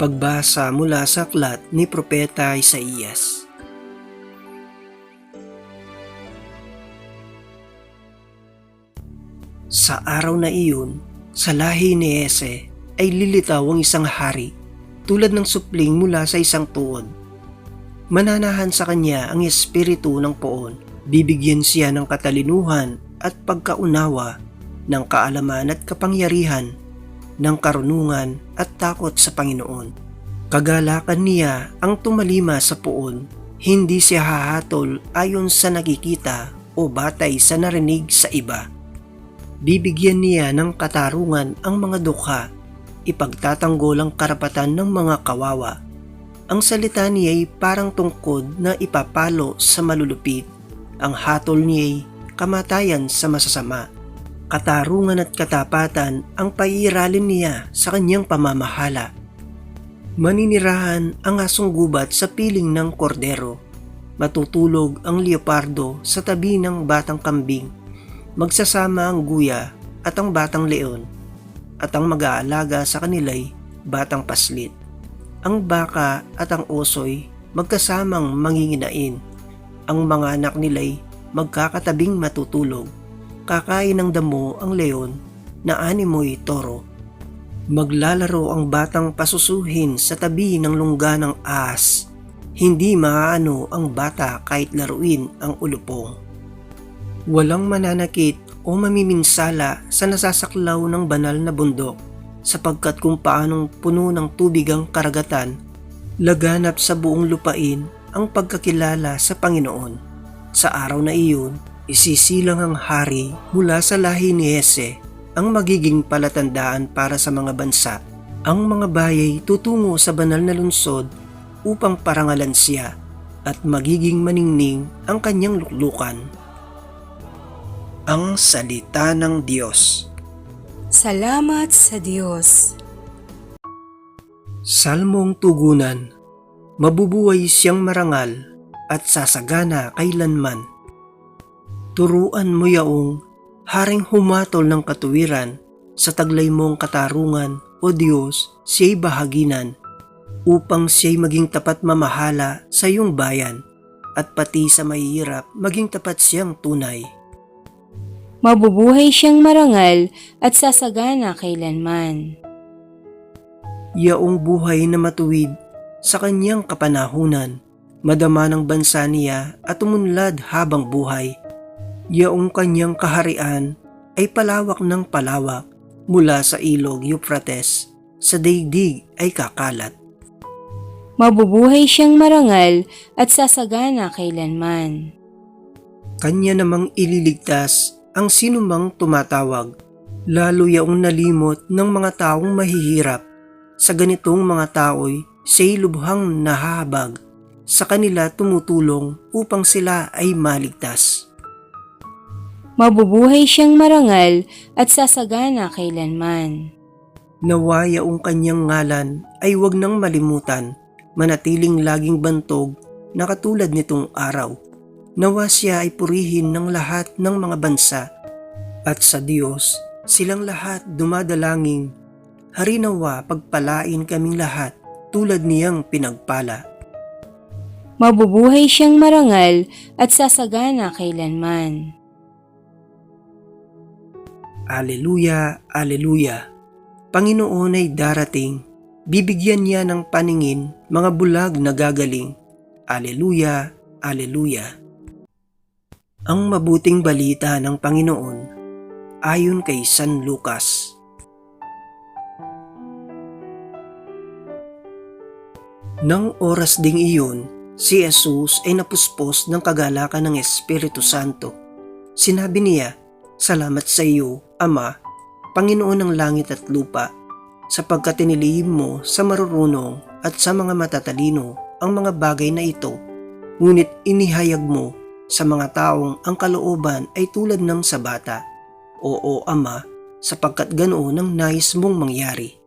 Pagbasa mula sa aklat ni Propeta Isaías. Sa araw na iyon, sa lahi ni Ese ay lilitaw ang isang hari tulad ng supling mula sa isang tuod. Mananahan sa kanya ang espiritu ng poon. Bibigyan siya ng katalinuhan at pagkaunawa, ng kaalaman at kapangyarihan, ng karunungan at takot sa Panginoon. Kagalakan niya ang tumalima sa poon, hindi siya hahatol ayon sa nakikita o batay sa narinig sa iba. Bibigyan niya ng katarungan ang mga dukha, ipagtatanggol ang karapatan ng mga kawawa. Ang salita niya ay parang tungkod na ipapalo sa malulupit. Ang hatol niya ay kamatayan sa masasama. Katarungan at katapatan ang paiiralin niya sa kanyang pamamahala. Maninirahan ang asong gubat sa piling ng kordero. Matutulog ang leopardo sa tabi ng batang kambing magsasama ang guya at ang batang leon at ang mag-aalaga sa kanila'y batang paslit. Ang baka at ang oso'y magkasamang manginginain. Ang mga anak nila'y magkakatabing matutulog. Kakain ng damo ang leon na animoy toro. Maglalaro ang batang pasusuhin sa tabi ng lungga ng ahas. Hindi maaano ang bata kahit laruin ang ulupong. Walang mananakit o mamiminsala sa nasasaklaw ng banal na bundok sapagkat kung paanong puno ng tubig ang karagatan, laganap sa buong lupain ang pagkakilala sa Panginoon. Sa araw na iyon, isisilang ang hari mula sa lahi ni Hese ang magiging palatandaan para sa mga bansa. Ang mga bayay tutungo sa banal na lungsod upang parangalan siya at magiging maningning ang kanyang luklukan. Ang Salita ng Diyos Salamat sa Diyos. Salmong Tugunan Mabubuhay siyang marangal at sasagana kailanman. Turuan mo yaong haring humatol ng katuwiran sa taglay mong katarungan o Diyos siya'y bahaginan upang siya'y maging tapat mamahala sa iyong bayan at pati sa mahihirap maging tapat siyang tunay. Mabubuhay siyang marangal at sasagana kailanman. Yaong buhay na matuwid sa kanyang kapanahunan, madama ng bansa niya at umunlad habang buhay. Yaong kanyang kaharian ay palawak ng palawak mula sa ilog Euphrates, sa daigdig ay kakalat. Mabubuhay siyang marangal at sasagana kailanman. Kanya namang ililigtas ang sinumang tumatawag, lalo yaong nalimot ng mga taong mahihirap. Sa ganitong mga tao'y siya'y lubhang nahahabag. Sa kanila tumutulong upang sila ay maligtas. Mabubuhay siyang marangal at sasagana kailanman. Nawa yaong kanyang ngalan ay wag nang malimutan, manatiling laging bantog na katulad nitong araw. Nawa siya ay purihin ng lahat ng mga bansa at sa Diyos silang lahat dumadalangin. Harinawa pagpalain kaming lahat tulad niyang pinagpala. Mabubuhay siyang marangal at sasagana kailanman. Aleluya, Aleluya. Panginoon ay darating. Bibigyan niya ng paningin mga bulag na gagaling. Aleluya, Aleluya. Ang mabuting balita ng Panginoon ayon kay San Lucas. Nang oras ding iyon, si Jesus ay napuspos ng kagalakan ng Espiritu Santo. Sinabi niya, Salamat sa iyo, Ama, Panginoon ng langit at lupa, sapagkat tinilihim mo sa marurunong at sa mga matatalino ang mga bagay na ito, ngunit inihayag mo sa mga taong ang kalooban ay tulad ng sa bata. Oo, Ama, sapagkat ganoon ang nais mong mangyari.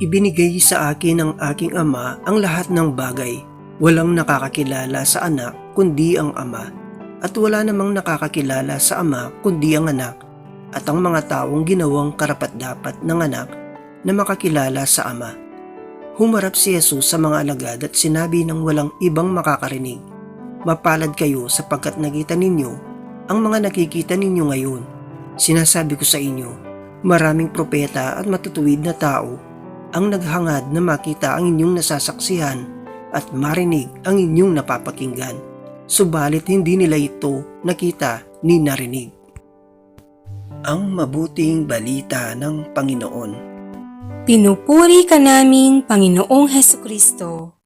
Ibinigay sa akin ng aking ama ang lahat ng bagay. Walang nakakakilala sa anak kundi ang ama. At wala namang nakakakilala sa ama kundi ang anak. At ang mga taong ginawang karapat-dapat ng anak na makakilala sa ama. Humarap si Jesus sa mga alagad at sinabi ng walang ibang makakarinig, Mapalad kayo sapagkat nakita ninyo ang mga nakikita ninyo ngayon. Sinasabi ko sa inyo, maraming propeta at matutuwid na tao ang naghangad na makita ang inyong nasasaksihan at marinig ang inyong napapakinggan. Subalit hindi nila ito nakita ni narinig. Ang mabuting balita ng Panginoon. Pinupuri ka namin, Panginoong Heso Kristo.